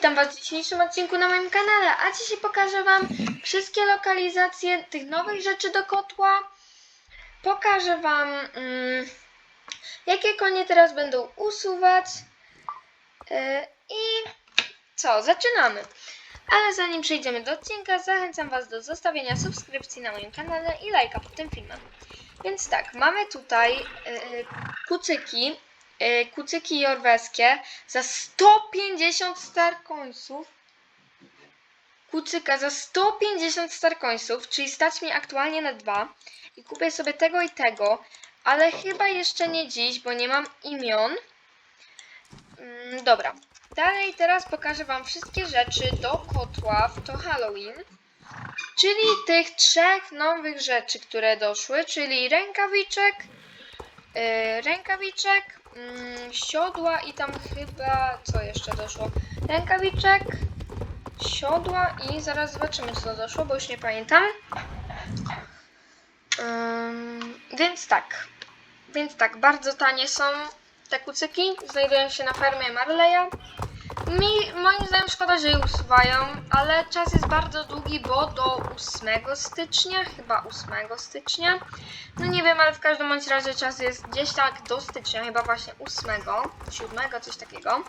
witam Was w dzisiejszym odcinku na moim kanale, a dzisiaj pokażę Wam wszystkie lokalizacje tych nowych rzeczy do kotła. Pokażę Wam, mm, jakie konie teraz będą usuwać. Yy, I co, zaczynamy. Ale zanim przejdziemy do odcinka, zachęcam Was do zostawienia subskrypcji na moim kanale i lajka pod tym filmem. Więc tak, mamy tutaj yy, kucyki, kucyki jorweskie za 150 starkońców. Kucyka za 150 starkońców, czyli stać mi aktualnie na dwa. I kupię sobie tego i tego, ale chyba jeszcze nie dziś, bo nie mam imion. Mm, dobra. Dalej teraz pokażę Wam wszystkie rzeczy do kotła w to Halloween. Czyli tych trzech nowych rzeczy, które doszły, czyli rękawiczek, yy, rękawiczek, mm, siodła i tam chyba, co jeszcze doszło? Rękawiczek, siodła i zaraz zobaczymy co doszło, bo już nie pamiętam. Ym, więc tak, więc tak, bardzo tanie są te kucyki, znajdują się na farmie Marleya. Mi, moim zdaniem szkoda, że je usuwają, ale czas jest bardzo długi, bo do 8 stycznia, chyba 8 stycznia. No nie wiem, ale w każdym bądź razie czas jest gdzieś tak do stycznia, chyba właśnie 8, 7, coś takiego.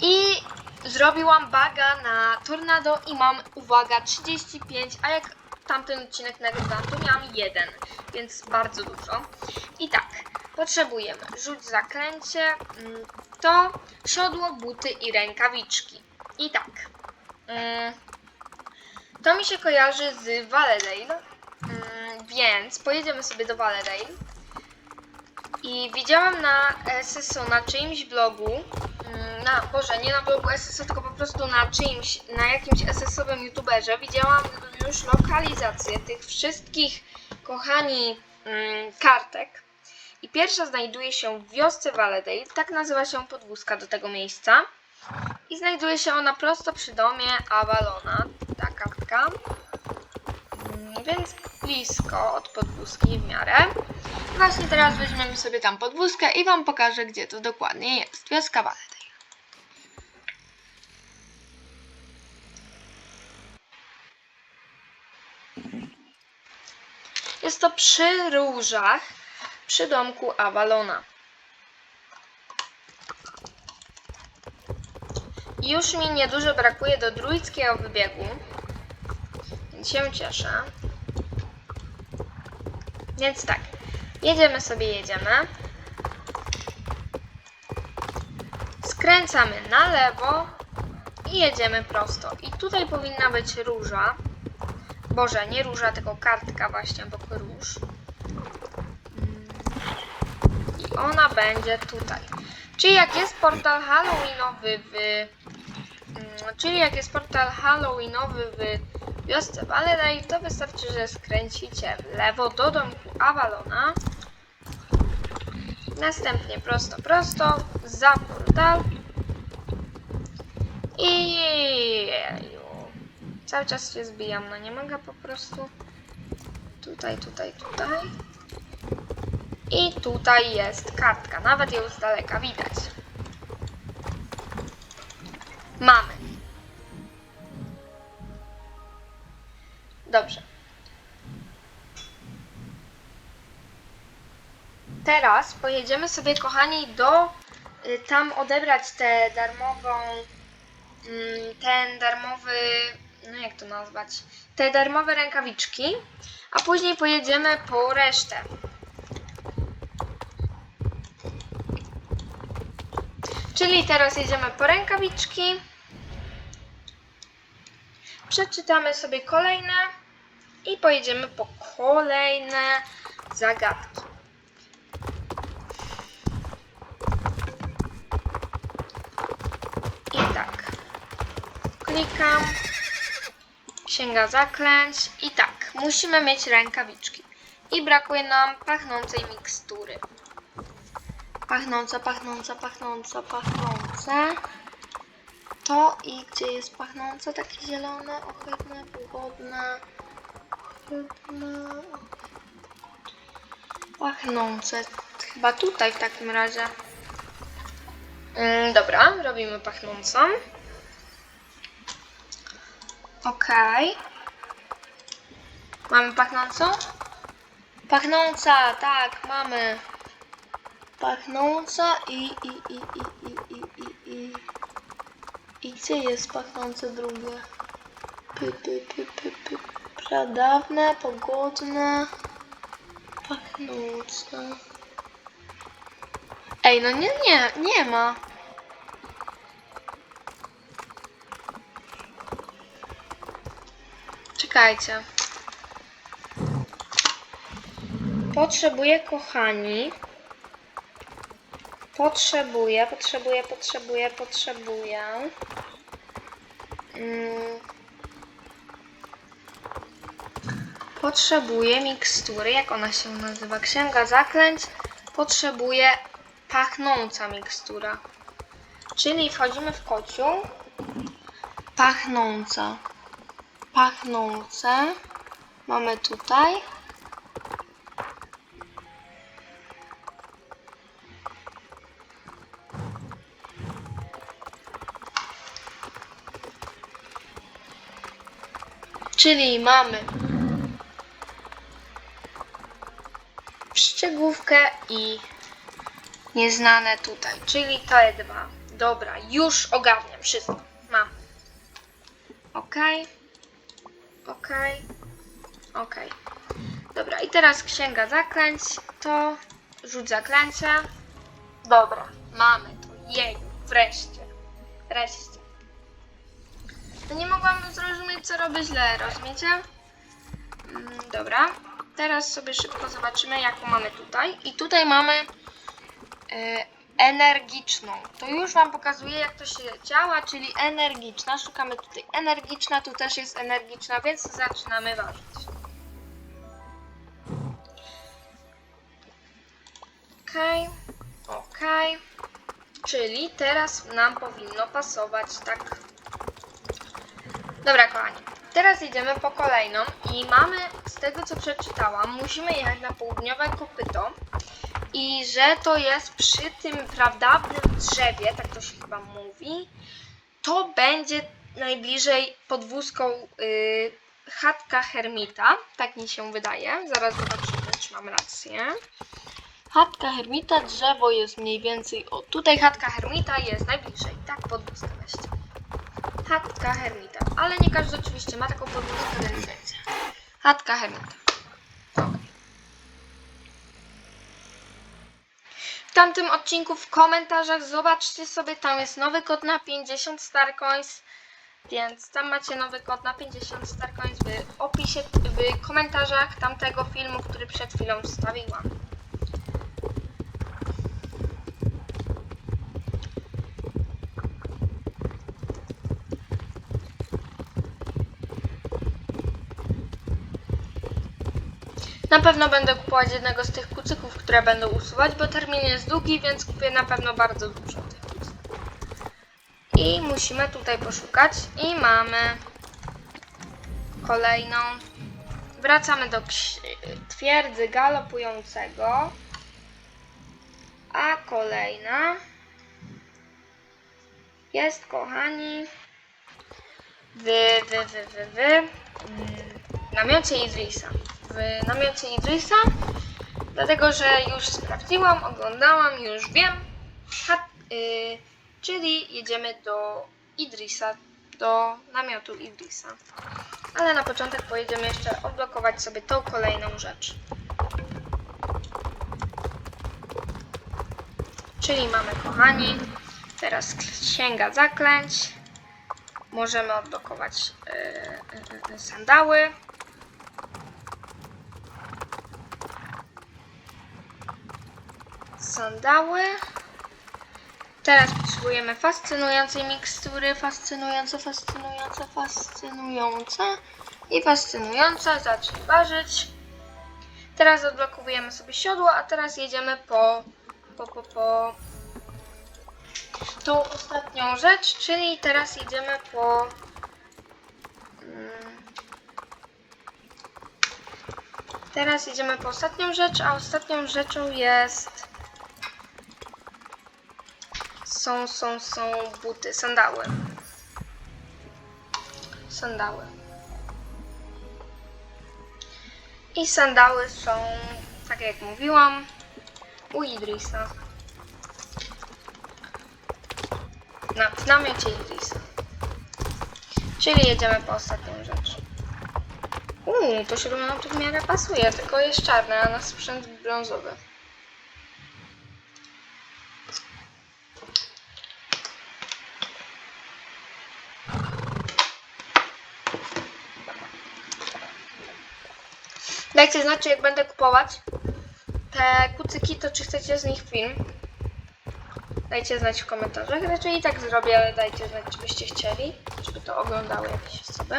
I zrobiłam baga na tornado i mam, uwaga, 35, a jak tamten odcinek nagrywałam, to miałam jeden, więc bardzo dużo. I tak, potrzebujemy rzuć zaklęcie, mm, to siodło, buty i rękawiczki. I tak, mm, to mi się kojarzy z Valedale, mm, więc pojedziemy sobie do Valedale. I widziałam na SSO, na czyimś blogu, mm, na, Boże, nie na blogu SSO, tylko po prostu na czyimś, na jakimś SS-owym youtuberze, widziałam już lokalizację tych wszystkich, kochani, kartek. I pierwsza znajduje się w wiosce Valedale, tak nazywa się podwózka do tego miejsca. I znajduje się ona prosto przy domie Avalona, ta kartka. Mm, Więc blisko od podwózki w miarę. Właśnie teraz weźmiemy sobie tam podwózkę i Wam pokażę, gdzie to dokładnie jest. Wioska Valedale. Jest to przy różach, przy domku Avalona. Już mi niedużo brakuje do druickiego wybiegu, więc się cieszę. Więc tak, jedziemy sobie, jedziemy. Skręcamy na lewo i jedziemy prosto. I tutaj powinna być róża. Boże, nie róża, tylko kartka właśnie obok róż. Ona będzie tutaj. Czyli jak jest portal Halloweenowy w... mm, Czyli jak jest portal Halloweenowy w wiosce Valedale, to wystarczy, że skręcicie w lewo do domku Avalona. Następnie prosto, prosto, za portal. I Cały czas się zbijam, no nie mogę po prostu. Tutaj, tutaj, tutaj. I tutaj jest kartka, nawet ją z daleka widać. Mamy. Dobrze. Teraz pojedziemy sobie, kochani, do y, tam odebrać tę darmową mm, ten darmowy, no jak to nazwać, te darmowe rękawiczki, a później pojedziemy po resztę. Czyli teraz jedziemy po rękawiczki. Przeczytamy sobie kolejne i pojedziemy po kolejne zagadki. I tak. Klikam. Księga zaklęć. I tak. Musimy mieć rękawiczki. I brakuje nam pachnącej mikstury. Pachnąca, pachnąca, pachnąca, pachnąca. To i gdzie jest pachnące? Takie zielone, ohydne, wygodne. Ohydne. Pachnące. Chyba tutaj w takim razie. Mm, dobra, robimy pachnącą. Okej. Mamy pachnącą? Pachnąca, tak, mamy. Pachnąca i, i, i, i, i, i, i, i. I gdzie jest pachnące drugie? Py, py, py, py, py. Pradawne, pogodne. Pachnące. Ej, no nie, nie, nie ma. Czekajcie. Potrzebuję, kochani. Potrzebuję, potrzebuję, potrzebuję, potrzebuję. Mm. Potrzebuję mikstury, jak ona się nazywa? Księga zaklęć. Potrzebuję pachnąca mikstura. Czyli wchodzimy w kociu. Pachnąca. Pachnące. Mamy tutaj. Czyli mamy szczegówkę i nieznane tutaj, czyli te dwa. Dobra, już ogarniam wszystko. Mam. Ok. Ok. Ok. Dobra, i teraz księga zaklęć. To rzuć zaklęcia. Dobra, mamy to. Jej, wreszcie. Wreszcie. Nie mogłam zrozumieć, co robię źle, rozumiecie? Mm, dobra. Teraz sobie szybko zobaczymy, jaką mamy tutaj. I tutaj mamy e, energiczną. To już Wam pokazuję, jak to się działa, czyli energiczna. Szukamy tutaj energiczna, tu też jest energiczna, więc zaczynamy ważyć. Okej, okej. Czyli teraz nam powinno pasować tak. Dobra, kochani. Teraz idziemy po kolejną i mamy, z tego co przeczytałam, musimy jechać na południowe kopyto i że to jest przy tym prawdawnym drzewie, tak to się chyba mówi, to będzie najbliżej pod wózką y, chatka Hermita, tak mi się wydaje. Zaraz zobaczymy, czy mam rację. Chatka Hermita, drzewo jest mniej więcej, o tutaj chatka Hermita jest najbliżej, tak pod wózką weźcie. Chatka Hermita, ale nie każdy oczywiście ma taką więc będzie. Chatka Hermita. Okej. W tamtym odcinku w komentarzach zobaczcie sobie, tam jest nowy kod na 50 Starcoins, więc tam macie nowy kod na 50 Starcoins w opisie, w komentarzach tamtego filmu, który przed chwilą wstawiłam. Na pewno będę kupować jednego z tych kucyków, które będą usuwać, bo termin jest długi, więc kupię na pewno bardzo dużo tych kucyków. I musimy tutaj poszukać i mamy kolejną. Wracamy do twierdzy galopującego. A kolejna jest, kochani, w, w, w, w, w mm, namiocie Idrisa. W namiocie Idrisa, dlatego że już sprawdziłam, oglądałam, już wiem, ha, y, czyli jedziemy do Idrisa, do namiotu Idrisa. Ale na początek pojedziemy jeszcze odblokować sobie tą kolejną rzecz. Czyli mamy, kochani, teraz księga zaklęć. Możemy odblokować y, y, y, sandały. Sandały. Teraz potrzebujemy fascynującej mikstury. Fascynujące, fascynujące, fascynujące. I fascynujące. Zacznij ważyć. Teraz odblokowujemy sobie siodło, a teraz jedziemy po, po, po, po tą ostatnią rzecz, czyli teraz jedziemy po mm, teraz jedziemy po ostatnią rzecz, a ostatnią rzeczą jest są, są, są buty, sandały. Sandały. I sandały są, tak jak mówiłam, u Idrisa. Na, w namiocie Idrisa. Czyli jedziemy po ostatnią rzecz. Uuu, to się nam tu w miarę pasuje, tylko jest czarne, a na sprzęt brązowy. Dajcie znać, jak będę kupować te kucyki, to czy chcecie z nich film. Dajcie znać w komentarzach. Raczej i tak zrobię, ale dajcie znać, czy byście chcieli, żeby to oglądały jakieś osoby.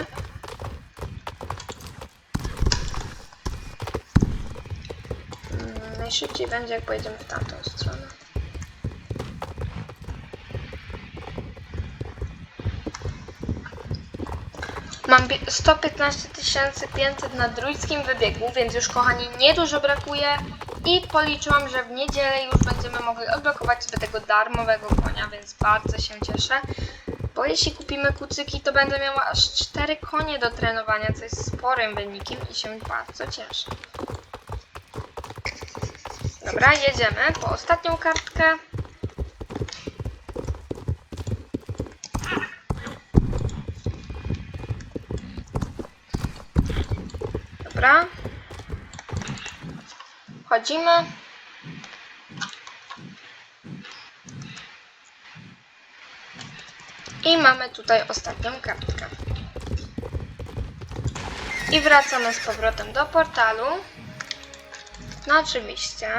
Mm, Najszybciej będzie, jak pojedziemy w tamtą stronę. Mam bie- 115 500 na druidzkim wybiegu, więc już kochani niedużo brakuje i policzyłam, że w niedzielę już będziemy mogli odblokować sobie tego darmowego konia, więc bardzo się cieszę. Bo jeśli kupimy kucyki, to będę miała aż 4 konie do trenowania, co jest sporym wynikiem i się bardzo cieszę. Dobra, jedziemy po ostatnią kartkę. Dobra. Wchodzimy. I mamy tutaj ostatnią kartkę. I wracamy z powrotem do portalu. No oczywiście.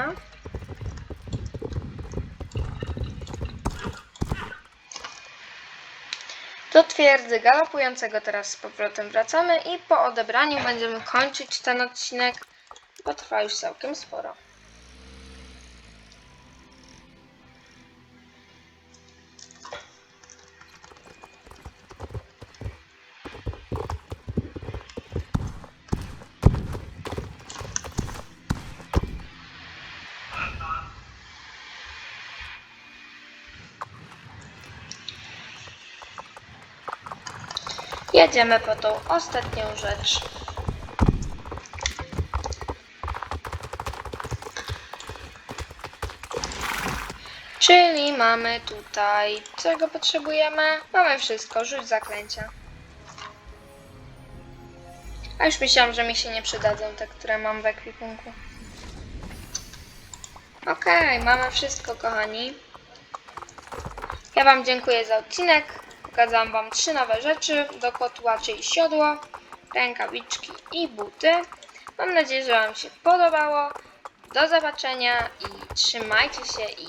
Do twierdzy galopującego teraz z powrotem wracamy i po odebraniu będziemy kończyć ten odcinek, bo trwa już całkiem sporo. Jedziemy po tą ostatnią rzecz. Czyli mamy tutaj, czego potrzebujemy? Mamy wszystko, rzuć zaklęcia. A już myślałam, że mi się nie przydadzą te, które mam w ekwipunku. Okej, mamy wszystko, kochani. Ja Wam dziękuję za odcinek. Pokazałam Wam trzy nowe rzeczy do kotła, czyli siodło, rękawiczki i buty. Mam nadzieję, że Wam się podobało. Do zobaczenia i trzymajcie się i